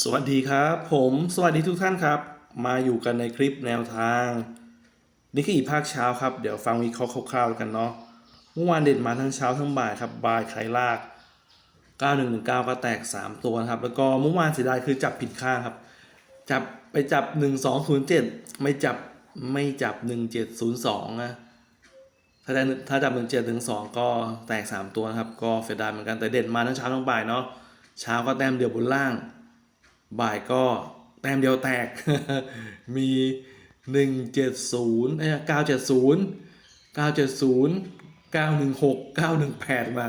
สวัสดีครับ ผมสวัสดีทุกท่านครับ มาอยู่กันในคลิปแนวทาง นี่คืออีกภาคเช้าครับ เดี๋ยวฟังวิเคราะห์คร่าวๆกันเนาะเมื่อวานเด่นมาทั้งเช้าทั้งบ่ายครับบ่ายไขลาก 9119 ก็แตก 3 ตัวนะครับ แล้วก็เมื่อวานเสียดายคือจับผิดข้างครับ จับไปจับ 1207 ไม่จับไม่จับ 1702นะถ้าได้ถ้าจับ 17ถึง2ก็แตก 3 ตัวนะครับ ก็เสียดายเหมือนกันแต่เด่นมาทั้งเช้าทั้งบ่ายเนาะเช้าก็แต้มเดียวบนล่าง บ่ายก็แต้มเดียวแตก มี 170เอ้ย970 970 916 918 มา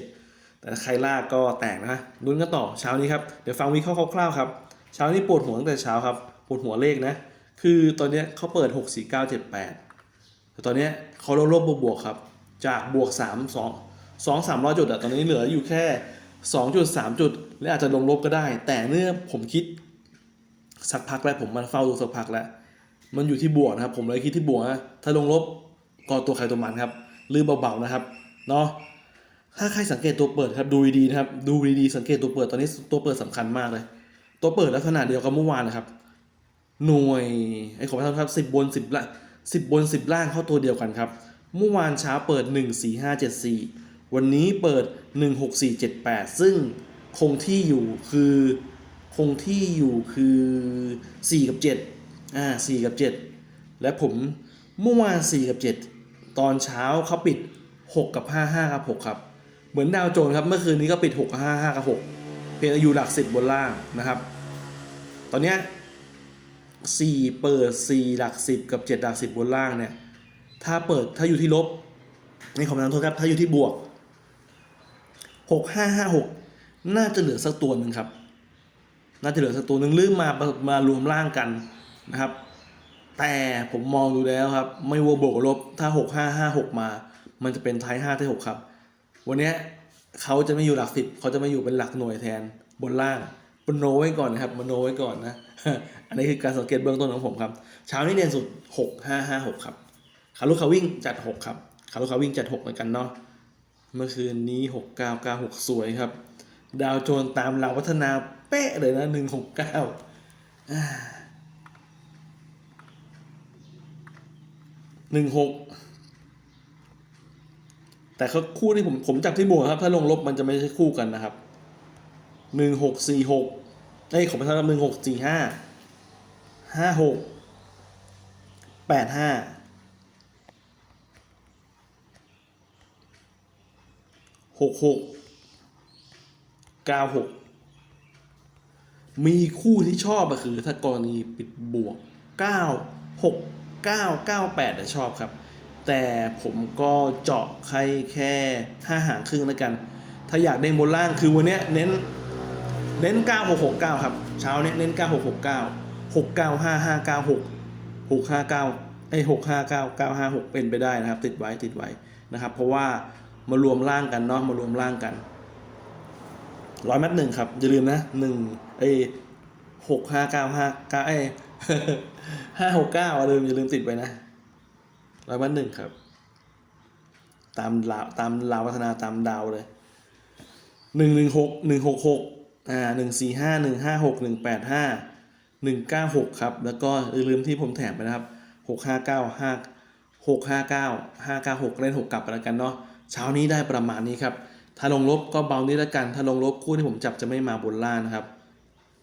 917 แต่ใครลากก็แตกนะลุ้นกันต่อเช้านี้ครับ เดี๋ยวฟังวิเคราะห์คร่าวๆครับ เช้านี้ปวดหัวตั้งแต่เช้าครับ ปวดหัวเลขนะ คือตอนนี้เขาเปิด 6 4 9 7 8 แต่ตอนนี้เขาลดลบบวกๆครับ จากบวก 3 2 2 3 0 0 จุดอะตอนนี้เหลืออยู่แค่ 2จุด3จุด และอาจจะลงลบก็ได้ แต่เมื่อผมคิด สักพักแล้วผมมาเฝ้าดูสักพักแล้ว มันอยู่ที่บวกนะครับ ผมเลยคิดที่บวกนะถ้าลงลบก็ตัวใครตัวมันครับลืมเบาๆนะครับเนาะถ้าใครสังเกตตัวเปิดครับดูดีๆนะครับ ดูดีๆสังเกตตัวเปิดตอนนี้ตัวเปิดสำคัญมากเลย ตัวเปิดลักษณะเดียวกับเมื่อวานนะครับ หน่วยไอ้ของท่านครับสิบบนสิบละสิบบนสิบล่างเข้าตัวเดียวกันครับ เมื่อวานเช้าเปิด1 4 5 7 4 วันนี้เปิด 1 6 4 7 8 ซึ่งคงที่อยู่คือคงที่อยู่คือ 4 กับ 7 อ่า 4 กับ 7 และผมเมื่อวาน 4 กับ 7 ตอนเช้าเขาปิด 6 กับ 5 5 กับ 6 ครับ เหมือนดาวโจนส์ครับ เมื่อคืนนี้ก็ปิด6กับ5 5 กับ 6 เพียงอยู่หลัก 10 บนล่างนะครับ ตอนเนี้ยสี่เปิดสี่หลักสิบกับเจ็ดหลักสิบบนล่างเนี่ย ถ้าเปิดถ้าอยู่ที่ลบในขอประทานโทษครับ ถ้าอยู่ที่บวก หกห้าห้าหกน่าจะเหลือสักตัวหนึ่งครับ น่าจะเหลือสักตัวหนึ่งหรือมามารวมร่างกันนะครับ แต่ผมมองดูแล้วครับ ไม่ว่าบวกกับลบถ้าหกห้าห้าหกมา มันจะเป็นไทยห้าท้ายหกครับ วันนี้เขาจะไม่อยู่หลักสิบเขาจะมาอยู่เป็นหลักหน่วยแทนบนล่างมโนไว้ก่อนนะครับมโนไว้ก่อนนะ อันนี้คือการสังเกตเบื้องต้นของผมครับ เช้านี้เด่นสุดหกห้าห้าหกครับขาลูกขาวิ่งจัดหกครับขาลูกขาวิ่งจัดหกเหมือนกันเนาะ เมื่อคืนนี้หกเก้าเก้าหกสวยครับ ดาวโจนตามเราวพัฒนาเป๊ะเลยนะหนึ่งหกเก้าหนึ่งหกแต่เขาคู่ที่ผมผมจับที่บวกครับ ถ้าลงลบมันจะไม่ใช่คู่กันนะครับหนึ่งหกสี่หกเอ้ยขอประทานหนึ่งหกสี่ห้าห้าหกแปดห้า หกหกเก้าหกมีคู่ที่ชอบก็คือ ถ้ากรณีปิดบวกเก้าหกเก้าเก้าแปดชอบครับ แต่ผมก็เจาะใครแค่ห้าหางครึ่งแล้วกัน ถ้าอยากได้บนล่างคือวันนี้เน้นเน้น 9669 ครับ เช้าเนี้ยเน้น 9669 695596 659ไอ้659 956 เป็นไปได้นะครับ ติดไว้ติดไว้นะครับ เพราะว่า มารวมร่างกันเนาะมารวมร่างกันร้อยมัดหนึ่งครับ อย่าลืมนะหนึ่งไอ้หกห้าเก้าห้าเก้าไอ้ห้าหกเก้าอย่าลืมอย่าลืมติดไว้นะร้อยมัดหนึ่งครับ ตามลาวตามลาวพัฒนาตามดาวเลยหนึ่งหนึ่งหกหนึ่งหกหกอ่าหนึ่งสี่ห้าหนึ่งห้าหกหนึ่งแปดห้าหนึ่งเก้าหกครับ แล้วก็อย่าลืมที่ผมแถมไปนะครับหกห้าเก้าห้าหกห้าเก้าห้าเก้าหกเล่นหกกลับไปแล้วกันเนาะ เช้านี้ได้ประมาณนี้ครับถ้าลงลบก็เบานี้ละกัน ถ้าลงลบคู่ที่ผมจับจะไม่มาบนล่างนะครับ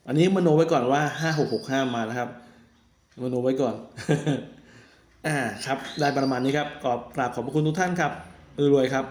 อันนี้มโนไว้ก่อนว่าห้าหกหกห้ามานะครับมโนไว้ก่อนอ่าครับได้ประมาณนี้ครับขอบกราบขอบพระคุณทุกท่านครับรวยครับ